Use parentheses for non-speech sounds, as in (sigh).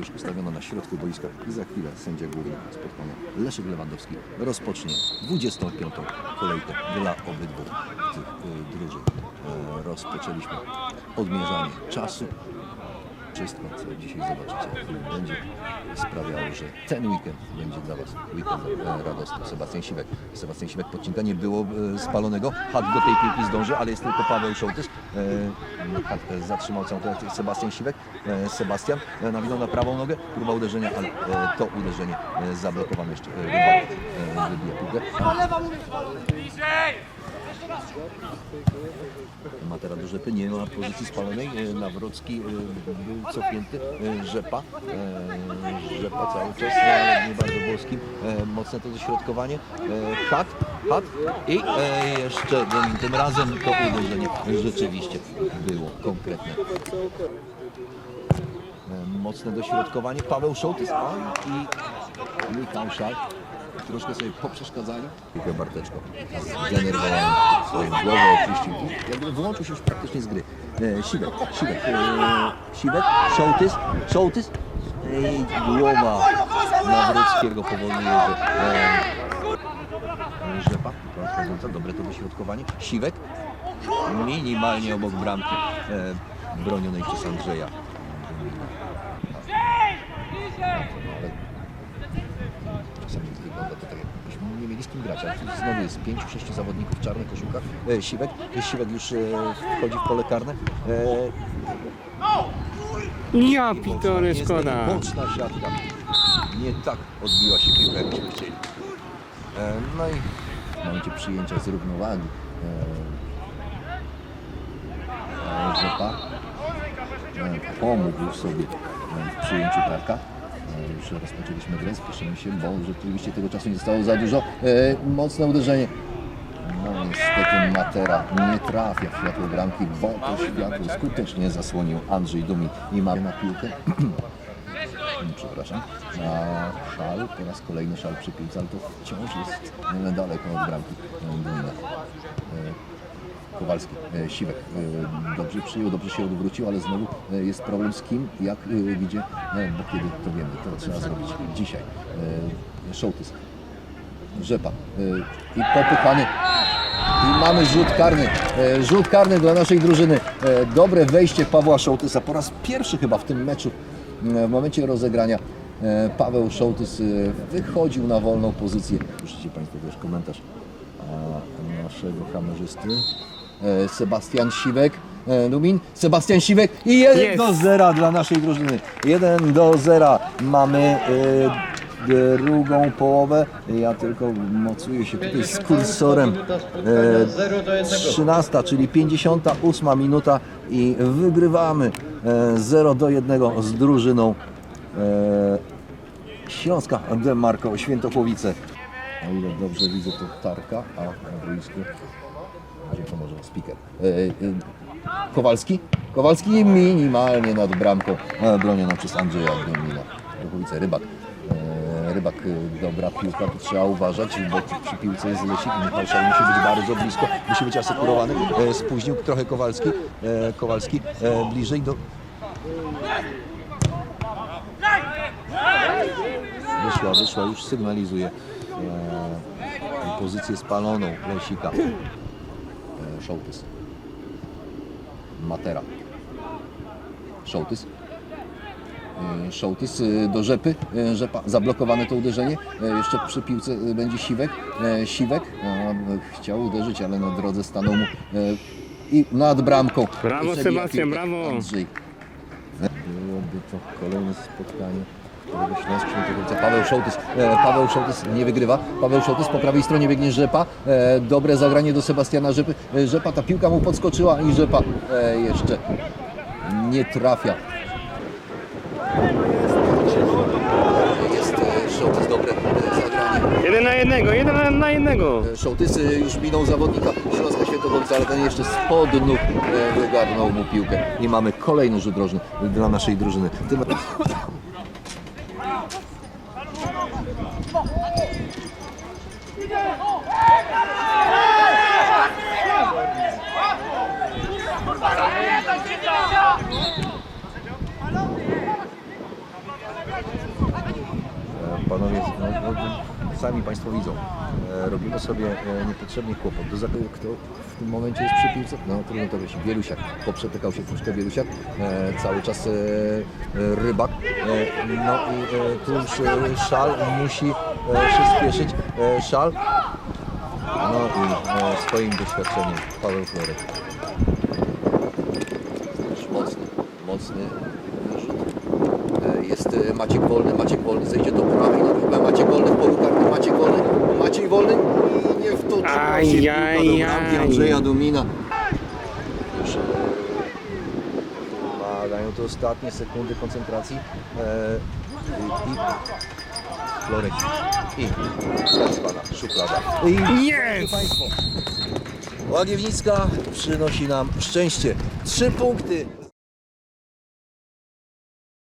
Już ustawiono na środku boiska i za chwilę sędzia główny spotkania Leszek Lewandowski rozpocznie 25. kolejkę dla obydwu tych y, drużyn. E, rozpoczęliśmy odmierzanie czasu. Wszystko, co dzisiaj zobaczycie, będzie sprawiało, że ten weekend będzie dla Was weekendem e, radosnym. Sebastian Siwek. Sebastian Siwek podcinka nie było e, spalonego. Had do tej piłki zdąży, ale jest tylko Paweł Szołtys. E, Had e, zatrzymał całą tę Sebastian Siwek. Sebastian nawinął na prawą nogę. Próba uderzenia, ale to uderzenie zablokowane jeszcze. Wybija piłkę. Matera do Rzepy, nie ma pozycji spalonej. E, Nawrocki e, był cofnięty. E, Rzepa. Rzepa cały czas, nie bardzo włoskim. Mocne to dośrodkowanie. Hat, hat i jeszcze tym, razem to uderzenie rzeczywiście było konkretne. Mocne dośrodkowanie. Paweł Szołtys i Michał Szak. Troszkę sobie poprzeszkadzali. Piłkę Barteczko zdenerwowany swoją głową opuścił. Jakby wyłączył się już praktycznie z gry. E, Siwek, Siwek, e, Siwek, Szołtys, Szołtys i głowa Nawrockiego powolnie jedzie. E, Rzepa, prowadząca, dobre to dośrodkowanie. Siwek, minimalnie obok bramki e, bronionej przez Andrzeja. Wygląda to tak, jakbyśmy nie mieli z kim grać, znowu jest pięciu, sześciu zawodników w czarnych koszulkach. E, Siwek, Siwek już e, wchodzi w pole karne. E, Ja pitole, niestety szkoda. Boczna siatka. Nie tak odbiła się piłka, jakbyśmy chcieli. E, no i w momencie przyjęcia z równowagi e, e, Rzepa e, pomógł sobie e, w przyjęciu tarka. E, Już rozpoczęliśmy grę, spieszymy się, bo rzeczywiście tego czasu nie zostało za dużo. E, Mocne uderzenie. No niestety Matera nie trafia w światło bramki, bo to światło skutecznie zasłonił Andrzej Dumin i ma na piłkę. (clears throat) Przepraszam. A szal, po raz kolejny szal przy piłce, ale to wciąż jest daleko od bramki Kowalski, e, Siwek e, dobrze przyjął, dobrze się odwrócił, ale znowu e, jest problem z kim, jak e, gdzie, e, bo kiedy to wiemy, to trzeba zrobić dzisiaj. Szołtys, Rzepa i popychany i mamy rzut karny. Rzut karny dla naszej drużyny. Dobre wejście Pawła Szołtysa po raz pierwszy chyba w tym meczu w momencie rozegrania. Paweł Szołtys wychodził na wolną pozycję. Piszcie Państwo też komentarz naszego kamerzysty. E, Sebastian Siwek. e, Lumin, Sebastian Siwek i 1 Jest. do 0 dla naszej drużyny. 1 do 0. Mamy e, drugą połowę. Ja tylko mocuję się tutaj z kursorem. E, 13, czyli 58 minuta i wygrywamy e, 0 do 1 z drużyną e, Śląska Demarko Świętochłowice. O ile dobrze widzę to Tarka, a na boisku gdzie to może speaker. E, e, Kowalski? Kowalski minimalnie nad bramką e, bronioną przez Andrzeja Domina. Duchowice, Rybak. E, Rybak, dobra piłka, tu trzeba uważać, bo przy piłce jest Lesik, Michał musi być bardzo blisko, musi być asekurowany. Spóźnił trochę Kowalski, Kowalski bliżej do... Wyszła, wyszła, już sygnalizuje pozycję spaloną Lesika. Szołtys. Matera. Szołtys. E, Szołtys e, do Rzepy. E, Rzepa zablokowane to uderzenie. Jeszcze przy piłce będzie Siwek. Siwek chciał uderzyć, ale na drodze stanął mu i nad bramką. Brawo, Sebastian, brawo. Andrzej. Byłoby to kolejne spotkanie. Którego Śląsk Świętochowca. Paweł Szołtys, e, Paweł Szołtys nie wygrywa. Paweł Szołtys po prawej stronie biegnie Rzepa. E, dobre zagranie do Sebastiana Rzepy. E, Rzepa, ta piłka mu podskoczyła i Rzepa jeszcze nie trafia. Jest Szołtys, dobre zagranie. Jeden na jednego, jeden na jednego. Szołtys e, już minął zawodnika Śląska Świętochowca, ale ten jeszcze spod nóg wygarnął mu piłkę. I mamy kolejny rzut rożny dla naszej drużyny. Tym Panowie, no, no, sami Państwo widzą, e, robimy sobie e, kłopot. Do, zak- kto w tym momencie jest przy piłce? No trudno to wiesz, Bielusiak, poprzetykał się troszkę Bielusiak, e, cały czas e, e, Rybak, no i tu już Szal musi e, Szal. No i e, swoim doświadczeniem Paweł Florek. Mocny, mocny wyrzut. E, Jest e, Maciek Wolny, Maciek Wolny zejdzie do prawej, no chyba Maciek Wolny w polu karnym, Maciek Wolny, Maciej Wolny i nie piłka aj, do. Andrzeja Dumina. Już wymagają to ostatnie sekundy koncentracji e, i, i Florek i tak zwana szuflada. I Jest! Państwo, Łagiewnicka przynosi nam szczęście. Trzy punkty